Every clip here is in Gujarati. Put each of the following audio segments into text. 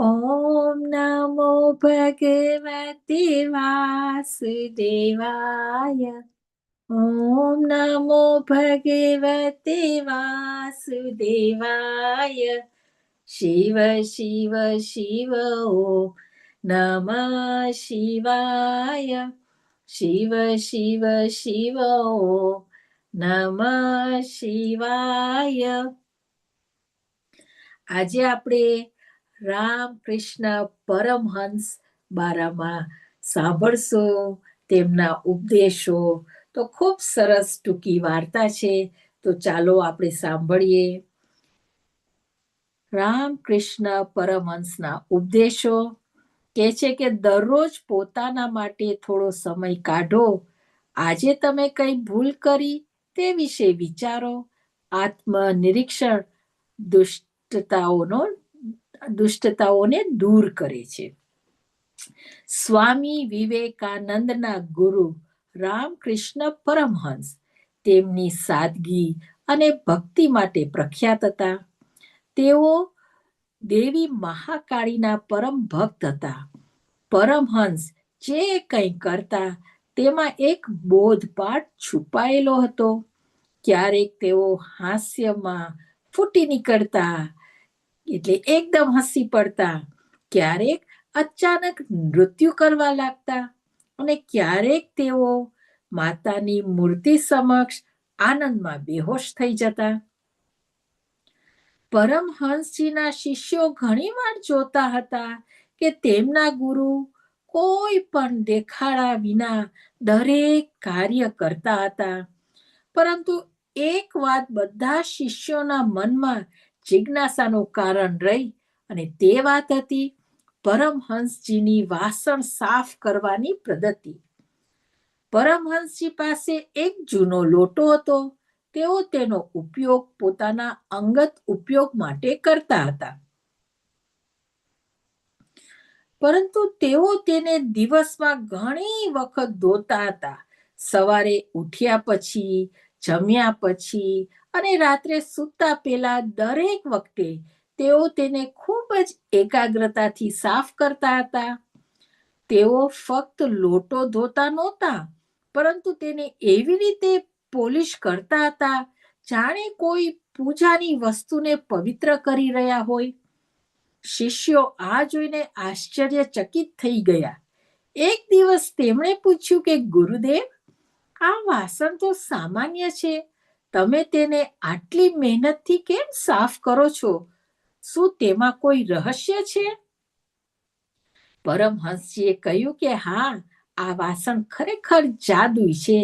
ઓમ નમો ભગવતે વાસુદેવાય. ઓમ નમો ભગવતે વાસુદેવાય. શિવ શિવ શિવ ઓમ નમ શિવાય. શિવ શિવ શિવ ઓમ નમ શિવાય. આજે આપણે રામ કૃષ્ણ પરમહંસ બારામાં. સાંભળશો તેમના ઉપદેશો. તો ખૂબ સરસ ટૂંકી વાર્તા છે. તો ચાલો આપણે સાંભળીએ. રામ કૃષ્ણ પરમહંસના ઉપદેશો. કે છે કે દરરોજ પોતાના માટે થોડો સમય કાઢો. આજે તમે કઈ ભૂલ કરી તે વિશે વિચારો. આત્મ નિરીક્ષણ દુષ્ટતાઓનો દુષ્ટતાઓને દૂર કરે છે. સ્વામી વિવેકાનંદના ગુરુ રામકૃષ્ણ પરમહંસ તેમની સાદગી અને ભક્તિ માટે પ્રખ્યાત હતા. તેઓ દેવી મહાકાળીના પરમ ભક્ત હતા. પરમહંસ જે કંઈ કરતા તેમાં એક બોધપાઠ છુપાયેલો હતો. ક્યારેક તેઓ હાસ્યમાં ફૂટી નીકળતા એટલે એકદમ હસી પડતા. ક્યારેક અચાનક નૃત્યુ કરવા લાગતા અને ક્યારેક તેઓ માતાની મૂર્તિ સમક્ષ આનંદમાં બેહોશ થઈ જતા. પરમહંસજીના શિષ્યો ઘણીવાર જોતા હતા કે તેમના ગુરુ કોઈ પણ દેખાડા વિના દરેક કાર્ય કરતા હતા. પરંતુ એક વાત બધા શિષ્યોના મનમાં જિજ્ઞાસાનું કારણ રહી અને તે વાત હતી, પરમહંસજીની વાસણ સાફ કરવાની પદ્ધતિ. પરમહંસજી પાસે એક જૂનો લોટો હતો, તેઓ તેનો ઉપયોગ પોતાના અંગત ઉપયોગ માટે કરતા હતા. પરંતુ તેઓ તેને દિવસમાં ઘણી વખત ધોતા હતા. સવારે ઉઠ્યા પછી, જમ્યા પછી અને રાત્રે સૂતા પહેલા દરેક વખતે તેઓ તેને ખૂબ જ એકાગ્રતાથી સાફ કરતા હતા. તેઓ ફક્ત લોટો ધોતા નહોતા, પરંતુ તેને એવી રીતે પોલિશ કરતા હતા, જાણે કોઈ પૂજાની વસ્તુને પવિત્ર કરી રહ્યા હોય. શિષ્યો આ જોઈને આશ્ચર્યચકિત થઈ ગયા. એક દિવસ તેમણે પૂછ્યું કે, ગુરુદેવ, આ વાસણ તો સામાન્ય છે તમે તેને આટલી મહેનતથી કેમ સાફ કરો છો? શું તેમાં કોઈ રહસ્ય છે? પરમહંસજીએ કહ્યું કે હા, આ વાસણ ખરેખર જાદુઈ છે.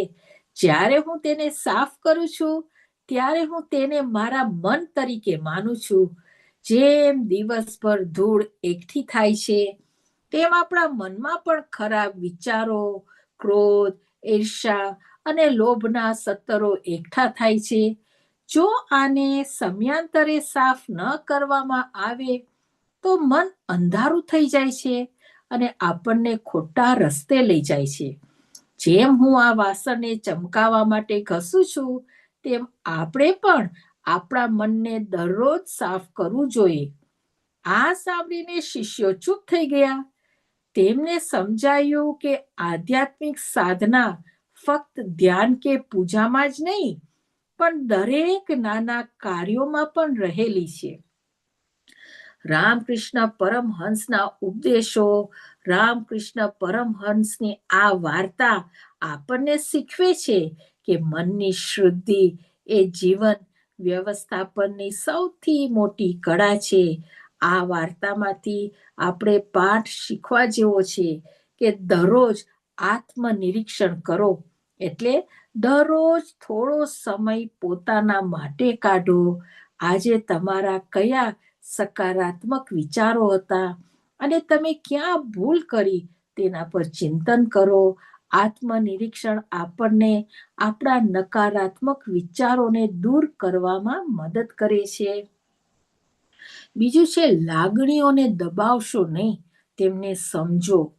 જ્યારે હું તેને સાફ કરું છું, ત્યારે હું તેને મારા મન તરીકે માનું છું. જેમ દિવસભર ધૂળ એકઠી થાય છે, તેમ આપણા મનમાં પણ ખરાબ વિચારો, ક્રોધ ઈર્ષા અને લોભના સત્તરો એકઠા થાય છે. જો આને સમયાંતરે સાફ ન કરવામાં આવે, તો મન અંધારું થઈ જાય છે અને આપણને ખોટા રસ્તે લઈ જાય છે. જેમ હું આ વાસણને ચમકાવવા માટે ઘસું છું, તેમ આપણે પણ આપણા મનને દરરોજ સાફ કરવું જોઈએ. આ સાંભળીને શિષ્યો ચૂપ થઈ ગયા. તેમને સમજાયું કે આધ્યાત્મિક સાધના ફક્ત ધ્યાન કે પૂજામાં જ નહીં, પણ દરેક નાના કાર્યોમાં પણ રહેલી છે. રામકૃષ્ણ પરમહંસના ઉપદેશો, રામકૃષ્ણ પરમહંસની આ વાર્તા આપણને શીખવે છે કે મનની શુદ્ધિ એ જીવન વ્યવસ્થાપનની સૌથી મોટી કળા છે. આ વાર્તામાંથી આપણે પાઠ શીખવા જેવો છે કે દરરોજ આત્મનિરીક્ષણ કરો. એટલે દરરોજ થોડો સમય પોતાના માટે કાઢો. આજે તમારા કયા સકારાત્મક વિચારો હતા અને તમે ક્યાં ભૂલ કરી તેના પર ચિંતન કરો. આત્મનિરીક્ષણ આપણને આપણા નકારાત્મક વિચારોને દૂર કરવામાં મદદ કરે છે. બીજું છે, લાગણીઓને દબાવશો નહીં. તેમને સમજો.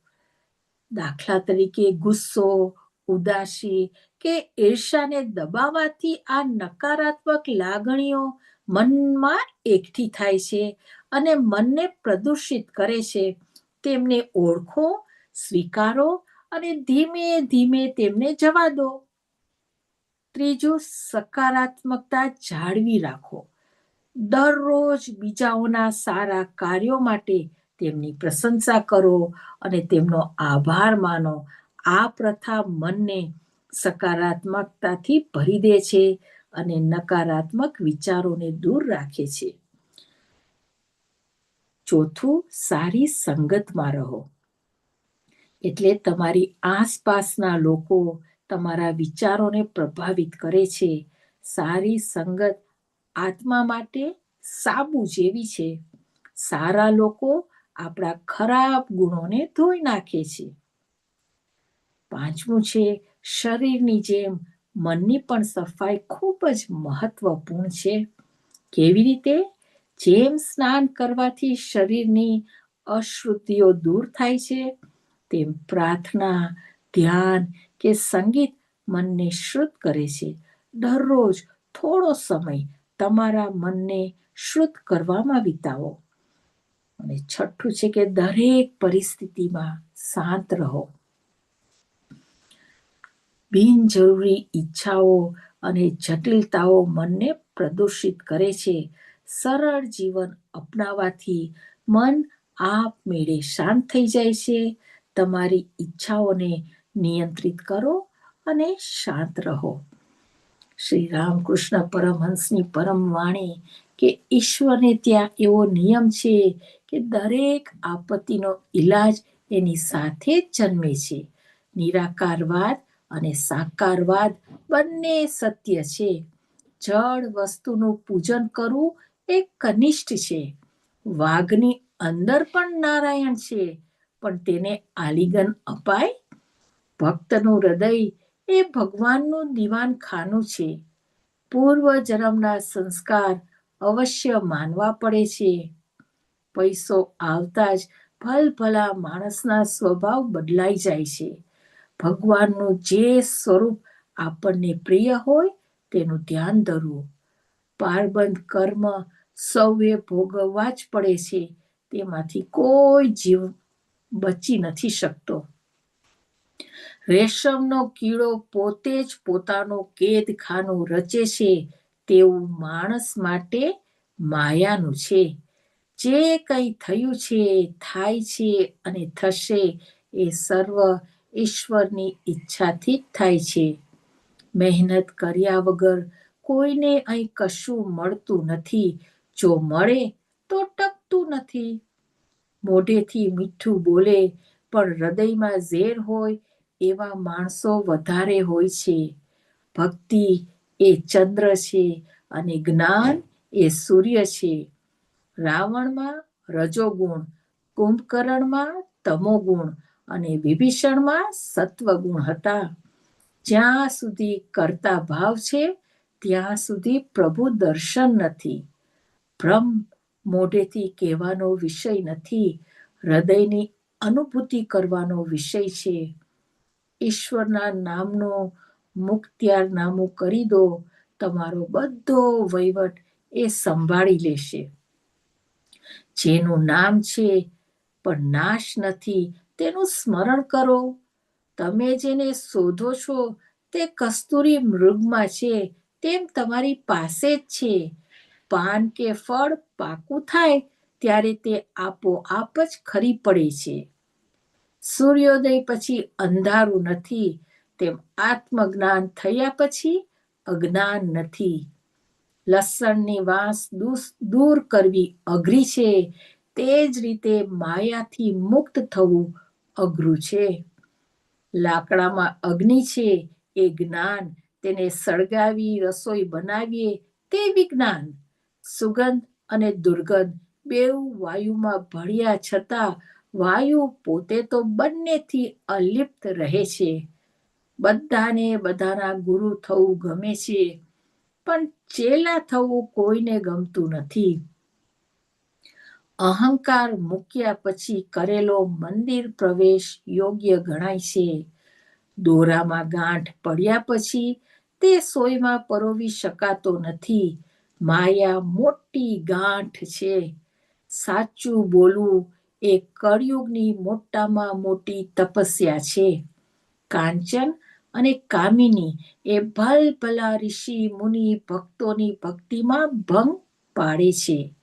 દાખલા તરીકે ગુસ્સો ઉદાસી કે ઈર્ષાને દબાવવાથી આ નકારાત્મક લાગણીઓ મનમાં એકઠી થાય છે અને મનને પ્રદૂષિત કરે છે. તેમને ઓળખો, સ્વીકારો અને ધીમે ધીમે તેમને જવા દો. ત્રીજું, સકારાત્મકતા જાળવી રાખો. દરરોજ બીજાઓના સારા કાર્યો માટે તેમની પ્રશંસા કરો અને તેમનો આભાર માનો આ પ્રથા મનને સકારાત્મકતાથી ભરી દે છે અને નકારાત્મક વિચારોને દૂર રાખે છે. ચોથું, સારી સંગતમાં રહો. એટલે તમારી આસપાસના લોકો તમારા વિચારોને પ્રભાવિત કરે છે. સારી સંગત આત્મા માટે સાબુ જેવી છે. સારા લોકો આપણા ખરાબ ગુણોને ધોઈ નાખે છે. પાંચમું છે, શરીરની જેમ મનની પણ સફાઈ ખૂબ જ મહત્વપૂર્ણ છે. કેવી રીતે? જેમ સ્નાન કરવાથી શરીરની અશુદ્ધિઓ દૂર થાય છે, તેમ પ્રાર્થના, ધ્યાન કે સંગીત મનને શુદ્ધ કરે છે. દરરોજ થોડો સમય તમારા મનને શુદ્ધ કરવામાં વિતાવો. અને છઠ્ઠું છે કે દરેક પરિસ્થિતિમાં શાંત રહો. બિનજરૂરી ઈચ્છાઓ અને જટિલતાઓ મનને પ્રદૂષિત કરે છે. સરળ જીવન અપનાવવાથી મન આપમેળે શાંત થઈ જાય છે. તમારી ઈચ્છાઓને નિયંત્રિત કરો અને શાંત રહો. શ્રી રામકૃષ્ણ પરમહંસની પરમ વાણી કે ઈશ્વરને ત્યાં એવો નિયમ છે કે દરેક આપત્તિનો ઈલાજ એની સાથે જન્મે છે. નિરાકારવાદ અને સાકારવાદ બંને સત્ય છે. જળ વસ્તુનું પૂજન કરવું એ કનિષ્ઠ છે. વાઘની અંદર પણ નારાયણ છે, પણ તેને આલિંગન અપાય? ભક્તનું હૃદય એ ભગવાનનું દિવાન ખાનું છે. પૂર્વ જન્મના સંસ્કાર અવશ્ય માનવા પડે છે. પૈસો આવતા જ ભલભલા માણસના સ્વભાવ બદલાઈ જાય છે. ભગવાનનું જે સ્વરૂપ આપણને પ્રિય હોય તેનું ધ્યાન ધરવું. પારબંધ કર્મ સૌએ ભોગવવા જ પડે છે, તેમાંથી કોઈ જીવ બચી નથી શકતો. રેશમનો કીડો પોતે જ પોતાનું કેદખાનું રચે છે, તેવું માણસ માટે માયાનું છે. જે કંઈ થયું છે, થાય છે અને થશે એ સર્વ ઈશ્વરની ઈચ્છાથી જ થાય છે. મહેનત કર્યા વગર કોઈને અહીં કશું મળતું નથી. જો મળે, તો ટકતું નથી. મોઢેથી મીઠું બોલે, પણ હૃદયમાં ઝેર હોય એવા માણસો વધારે હોય છે. ભક્તિ એ ચંદ્ર છે અને જ્ઞાન એ સૂર્ય છે. રાવણમાં રજોગુણ, કુંભકર્ણમાં તમોગુણ અને વિભીષણમાં સત્વગુણ હતા. જ્યાં સુધી કરતા ભાવ છે, ત્યાં સુધી પ્રભુ દર્શન નથી. ભ્રમ મોઢેથી કહેવાનો વિષય નથી, હૃદયની અનુભૂતિ કરવાનો વિષય છે. ઈશ્વરના નામનો મુક્ત્યારનામું કરી દો, તમારો બધો વહીવટ એ સંભાળી લેશે. જેનું નામ છે, પણ નાશ નથી તેનું સ્મરણ કરો. તમે જેને શોધો છો, તે કસ્તુરી મૃગમાં છે, તેમ તમારી પાસે જ છે. પાન કે ફળ પાકું થાય, ત્યારે તે આપોઆપ જ ખરી પડે છે. સૂર્યોદય પછી અંધારું નથી, તેમ આત્મજ્ઞાન થયા પછી અજ્ઞાન નથી. લસણની વાસ દૂર કરવી અઘરી છે, તે જ રીતે માયાથી મુક્ત થવું અઘરું છે. લાકડામાં અગ્નિ છે. એ જ્ઞાન તેને સળગાવી, રસોઈ બનાવીએ તે વિજ્ઞાન સુગંધ અને દુર્ગંધ બેઉ વાયુમાં ભળ્યા છતાં વાયુ પોતે તો બંનેથી અલિપ્ત રહે છે. બધાને બધાના ગુરુ થવું ગમે છે, પણ ચેલા થવું કોઈને ગમતું નથી. અહંકાર મૂક્યા પછી કરેલો મંદિર પ્રવેશ યોગ્ય ગણાય છે. દોરામાં ગાંઠ પડ્યા પછી તે સોયમાં પરોવી શકાતો નથી. માયા મોટી ગાંઠ છે. સાચું બોલવું એ કળિયુગની મોટામાં મોટી તપસ્યા છે. કાંચન અને કામિની એ ભલ ભલા ઋષિ મુનિ ભક્તોની ભક્તિમાં ભંગ પાડે છે.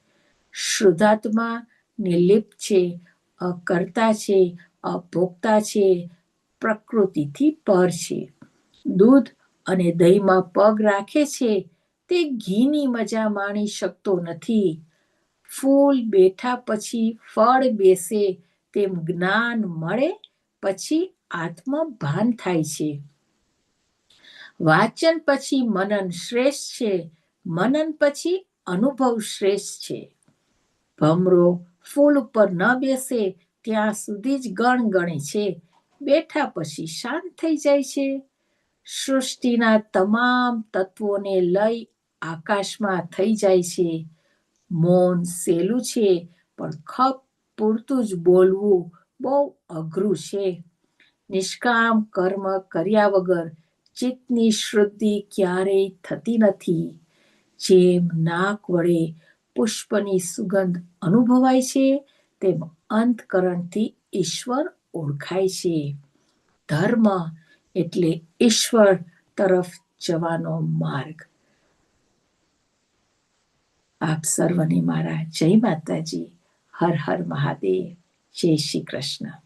શુદ્ધાત્મા નિર્લિપ્ત છે અકર્તા છે ભોગતા છે, પ્રકૃતિથી પર છે. દૂધ અને દહીંમાં પગ રાખે છે, તે ઘીની મજા માણી શકતો નથી. ફૂલ બેઠા પછી ફળ બેસે, તેમ જ્ઞાન મળે પછી આત્મભાન થાય છે. વાચન પછી મનન શ્રેષ્ઠ છે, મનન પછી અનુભવ શ્રેષ્ઠ છે. ભમરો ફૂલ ઉપર ન બેસે, ત્યાં સુધી જ ગણ ગણે છે. બેઠા પછી શાંત થઈ જાય છે. સૃષ્ટિના તમામ તત્વોને લઈ આકાશમાં થઈ જાય છે. મૌન સહેલું છે, પણ ખપ પૂરતું જ બોલવું બહુ અઘરું છે. નિષ્કામ કર્મ કર્યા વગર ચિત્તની શુદ્ધિ ક્યારેય થતી નથી. જેમ નાક વડે પુષ્પની સુગંધ અનુભવાય છે, તેમ અંતકરણથી ઈશ્વર ઓળખાય છે. ધર્મ એટલે ઈશ્વર તરફ જવાનો માર્ગ. આપ સર્વને મારા જય માતાજી. હર હર મહાદેવ. જય શ્રી કૃષ્ણ.